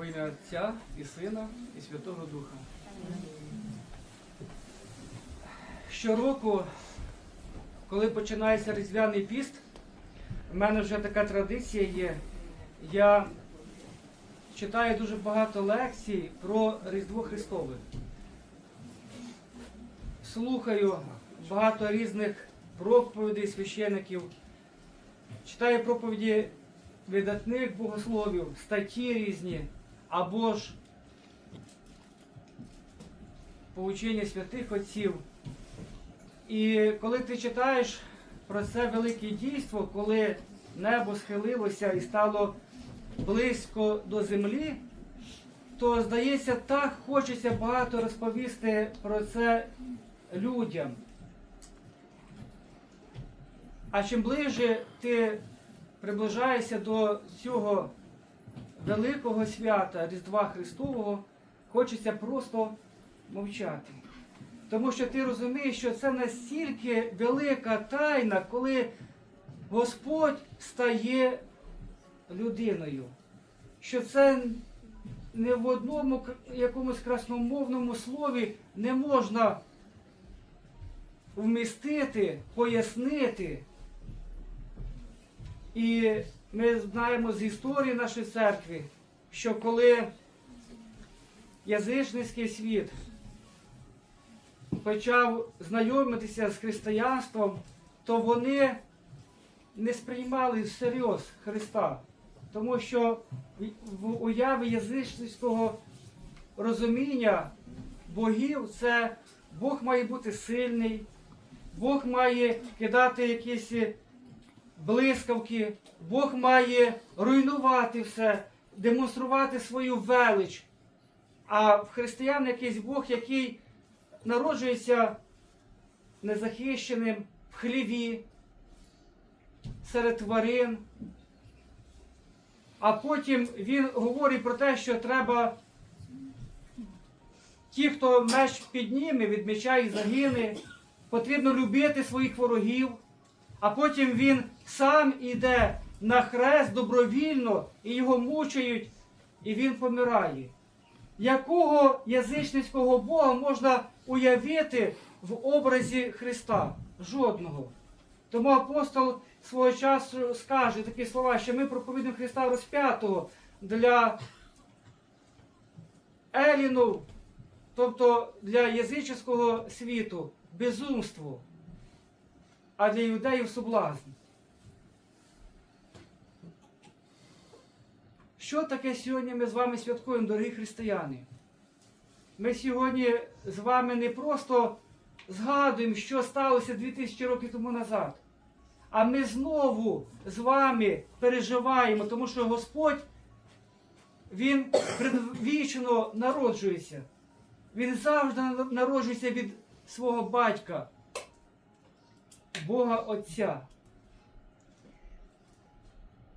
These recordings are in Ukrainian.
Во ім'я Отця і Сина, і Святого Духа. Щороку, коли починається Різдвяний піст, в мене вже така традиція є. Я читаю дуже багато лекцій про Різдво Христове. Слухаю багато різних проповідей священиків, читаю проповіді видатних богословів, статті різні, або ж поучення святих отців. І коли ти читаєш про це велике дійство, коли небо схилилося і стало близько до землі, то здається, так хочеться багато розповісти про це людям. А чим ближе ти приближаєшся до цього великого свята Різдва Христового, хочеться просто мовчати. Тому що ти розумієш, що це настільки велика тайна, коли Господь стає людиною. Що це не в одному якомусь красномовному слові не можна вмістити, пояснити. І ми знаємо з історії нашої церкви, що коли язичницький світ почав знайомитися з християнством, то вони не сприймали всерйоз Христа. Тому що в- уяві язичницького розуміння богів це Бог має бути сильний, Бог має кидати якісь блискавки, Бог має руйнувати все, демонструвати свою велич. А в християн якийсь Бог, який народжується незахищеним в хліві, серед тварин. А потім він говорить про те, що треба ті, хто меч підніме, від меча і загине, потрібно любити своїх ворогів, а потім він сам іде на хрест добровільно і його мучають, і він помирає. Якого язичницького Бога можна уявити в образі Христа? Жодного. Тому апостол свого часу скаже такі слова, що ми проповідуємо Христа розп'ятого для Еліну, тобто для язичницького світу, безумство, а для юдеїв соблазн. Що таке сьогодні ми з вами святкуємо, дорогі християни? Ми сьогодні з вами не просто згадуємо, що сталося 2000 років тому назад, а ми знову з вами переживаємо, тому що Господь, Він предвічно народжується. Він завжди народжується від свого батька, Бога Отця.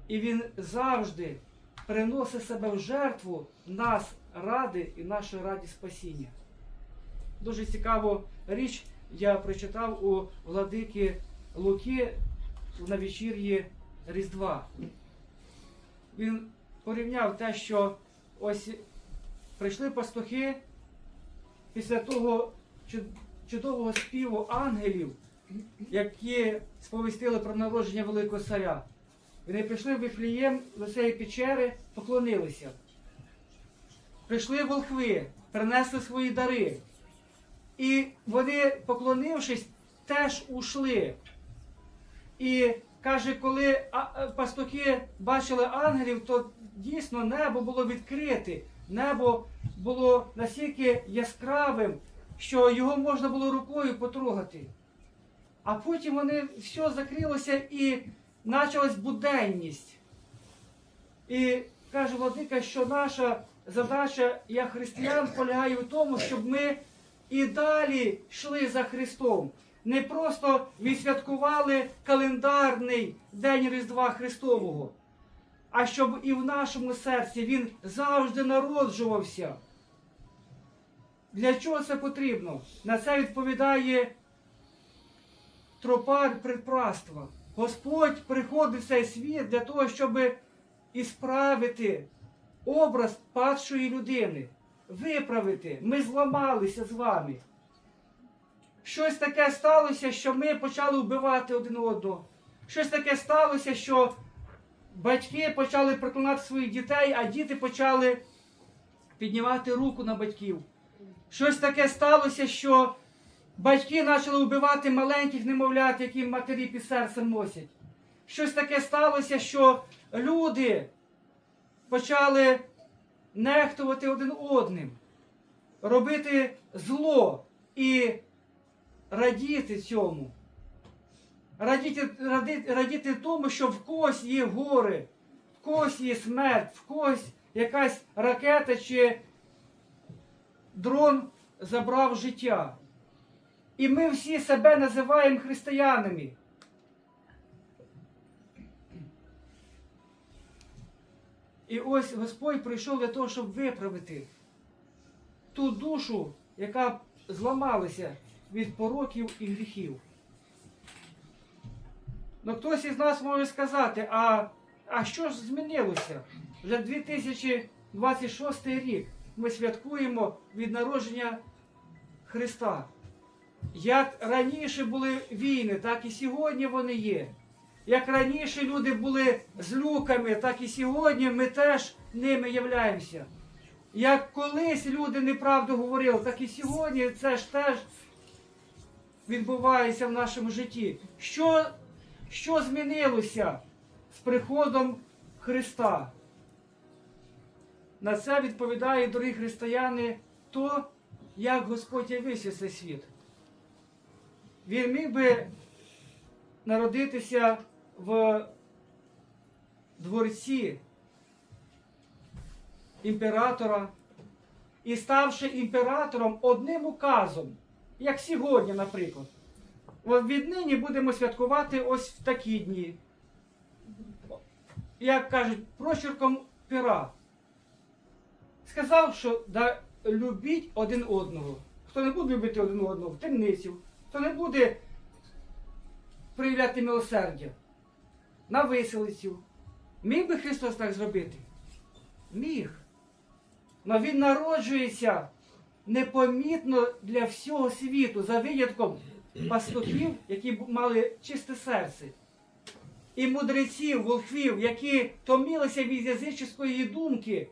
І він завжди приносить себе в жертву нас ради і нашої раді спасіння. Дуже цікаву річ я прочитав у владики Луки на вечір'ї Різдва. Він порівняв те, що ось прийшли пастухи після того чудового співу ангелів, які сповістили про народження великого царя. Вони прийшли в Вифлієм до цієї печери, поклонилися. Прийшли волхви, принесли свої дари. І вони, поклонившись, теж ушли. І каже, коли пастухи бачили ангелів, то дійсно небо було відкрите. Небо було настільки яскравим, що його можна було рукою потрогати. А потім вони все закрилося і почалась буденність. І каже Владика, що наша задача як християн полягає в тому, щоб ми і далі йшли за Христом. Не просто відсвяткували календарний День Різдва Христового, а щоб і в нашому серці він завжди народжувався. Для чого це потрібно? На це відповідає тропар предпраства. Господь приходить в цей світ для того, щоб ісправити образ падшої людини. Виправити. Ми зламалися з вами. Щось таке сталося, що ми почали вбивати один одного. Щось таке сталося, що батьки почали проклинати своїх дітей, а діти почали піднімати руку на батьків. Щось таке сталося, що батьки почали вбивати маленьких немовлят, які матері під серцем носять. Щось таке сталося, що люди почали нехтувати один одним, робити зло і радіти цьому. Радіти, радіти, радіти тому, що в когось є гори, в когось є смерть, в когось якась ракета чи дрон забрав життя. І ми всі себе називаємо християнами. І ось Господь прийшов для того, щоб виправити ту душу, яка зламалася від пороків і гріхів. Ну хтось із нас може сказати, а, а що ж змінилося? Вже 2026 рік ми святкуємо від народження Христа. Як раніше були війни, так і сьогодні вони є. Як раніше люди були з люками, так і сьогодні ми теж ними являємося. Як колись люди неправду говорили, так і сьогодні це ж теж відбувається в нашому житті. Що, що змінилося з приходом Христа? На це відповідає, дорогі християни, то, як Господь явився цей світ. Він міг би народитися в дворці імператора і ставши імператором одним указом, як сьогодні, наприклад. От віднині будемо святкувати ось в такі дні. Як кажуть, прочерком пера. Сказав, що да, любіть один одного. Хто не буде любити один одного, в темницю, хто не буде проявляти милосердя на виселицю. Міг би Христос так зробити? Міг. Але Він народжується непомітно для всього світу, за винятком пастухів, які мали чисте серце. І мудреців, волхвів, які томилися від язичської думки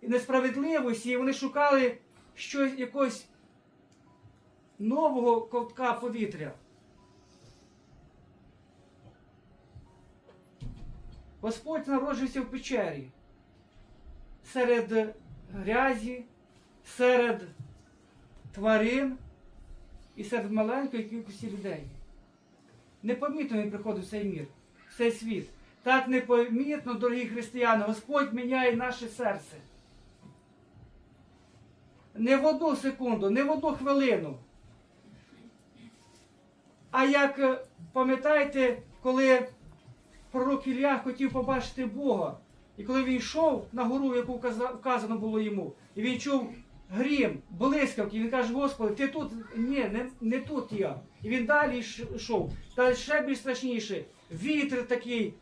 і несправедливості, і вони шукали щось якогось нового ковтка повітря. Господь народжується в печері серед грязі, серед тварин і серед маленької кількості людей. Непомітно він приходить в цей мір, в цей світ. Так непомітно, дорогі християни, Господь міняє наше серце. Не в одну секунду, не в одну хвилину. А як е, пам'ятаєте, коли пророк Ілля хотів побачити Бога, і коли він йшов на гору, яку вказано було йому, і він чув грім, блискавки, він каже, Господи, ти тут? Ні, не, не тут я. І він далі йшов. Та ще більш страшніше, вітер такий.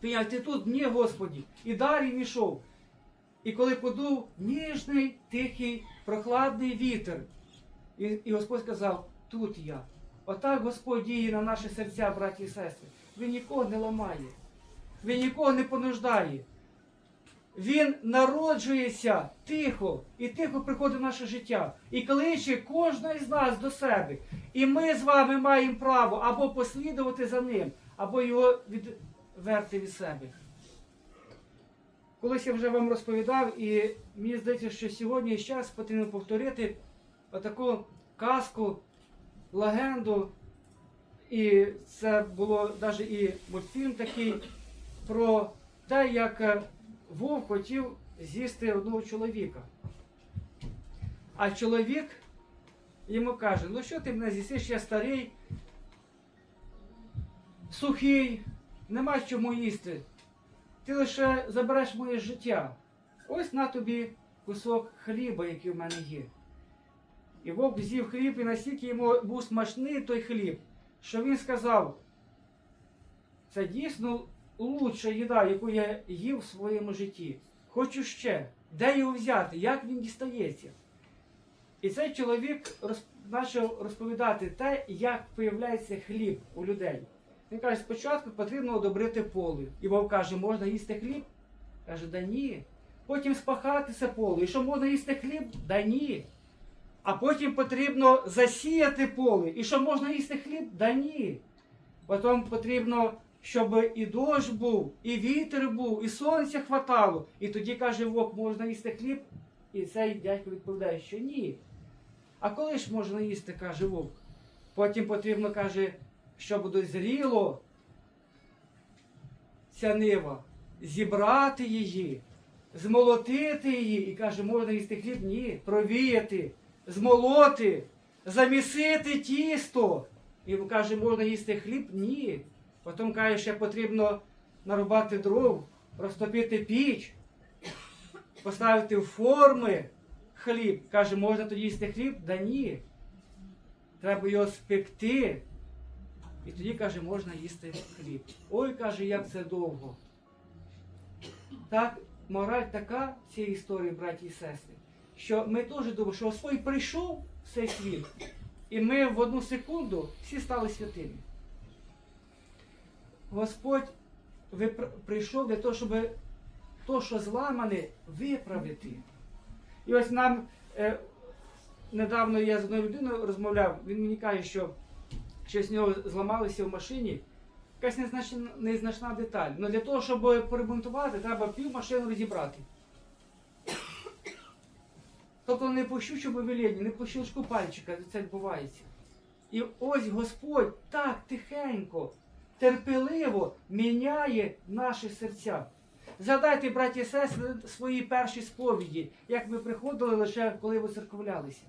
Ти тут? Ні, Господі. І далі він йшов. І коли подув ніжний, тихий, прохладний вітер. І, і Господь сказав, тут я. Отак Господь діє на наші серця, браті і сестри. Він нікого не ламає, він нікого не понуждає. Він народжується тихо і тихо приходить в наше життя і кличе кожного із нас до себе. І ми з вами маємо право або послідувати за ним, або його відверти від себе. Колись я вже вам розповідав, і мені здається, що сьогодні є час потрібно повторити отаку казку, легенду. І це було навіть і мультфільм такий про те, як е, вовк хотів з'їсти одного чоловіка. А чоловік йому каже: ну що ти мене з'їсиш, я старий, сухий, нема чому їсти. Ти лише забереш моє життя. Ось на тобі кусок хліба, який в мене є. І вовк з'їв хліб, і настільки йому був смачний той хліб, що він сказав, це дійсно лучша їда, яку я їв в своєму житті. Хочу ще. Де його взяти? Як він дістається? І цей чоловік почав розповідати те, як появляється хліб у людей. Він каже, спочатку потрібно одобрити поле. І Бог каже, можна їсти хліб? Каже, да ні. Потім спахати це поле. І що можна їсти хліб? Да ні. А потім потрібно засіяти поле. І що можна їсти хліб? Да ні. Потім потрібно, щоб і дощ був, і вітер був, і сонця хватало. І тоді каже Вовк, можна їсти хліб? І цей дядько відповідає, що ні. А коли ж можна їсти, каже Вовк. Потім потрібно, каже, щоб дозріло ця нива, зібрати її, змолотити її. І каже, можна їсти хліб? Ні. Провіяти, змолоти, замісити тісто. І каже, можна їсти хліб? Ні. Потім каже, ще потрібно нарубати дров, розтопити піч, поставити в форми хліб. Каже, можна тоді їсти хліб? Да ні. Треба його спекти. І тоді, каже, можна їсти хліб. Ой, каже, як це довго. Так, мораль така цієї історії, браті і сестри, що ми теж думаємо, що Господь прийшов в цей світ, і ми в одну секунду всі стали святими. Господь прийшов для того, щоб то, що зламане, виправити. І ось нам е, недавно я з одною людиною розмовляв, він мені каже, що щось в нього зламалося в машині. Якась незначна, незначна деталь. Але для того, щоб поремонтувати, треба пів машини розібрати. Тобто не по щучому велінню, не по щелчку пальчика це відбувається. І ось Господь так тихенько, терпеливо міняє наші серця. Згадайте, браті і сестри, свої перші сповіді, як ви приходили лише коли ви церковлялися.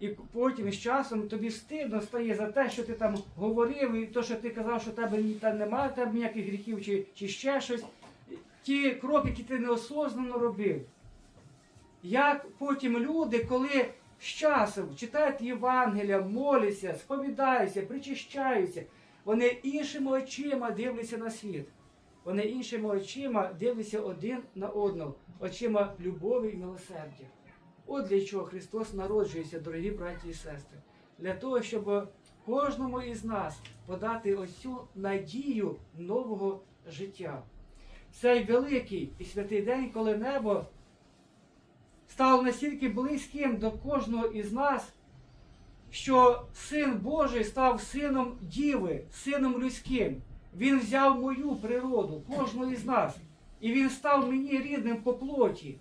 І потім із часом тобі стидно стає за те, що ти там говорив, і то, що ти казав, що тебе там немає тебе ніяких гріхів чи, чи ще щось. Ті кроки, які ти неосознано робив. Як потім люди, коли з часом читають Євангелія, моляться, сповідаються, причащаються, вони іншими очима дивляться на світ. Вони іншими очима дивляться один на одного, очима любові і милосердя. От для чого Христос народжується, дорогі браті і сестри. Для того, щоб кожному із нас подати ось цю надію нового життя. Цей великий і святий день, коли небо стало настільки близьким до кожного із нас, що Син Божий став сином Діви, сином людським. Він взяв мою природу, кожного із нас, і він став мені рідним по плоті.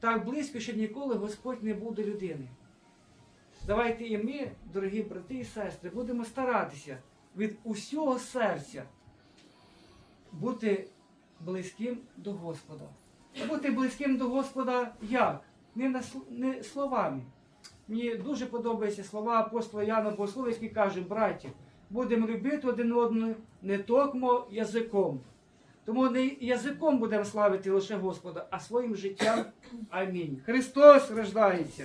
Так близько, що ніколи Господь не буде людини. Давайте і ми, дорогі брати і сестри, будемо старатися від усього серця бути близьким до Господа. Бути близьким до Господа як? Не, на, не словами. Мені дуже подобаються слова апостола Яна Богослова, який каже, браті, будемо любити один одного не токмо язиком. Тому не язиком будемо славити лише Господа, а своїм життям. Амінь. Христос рождається.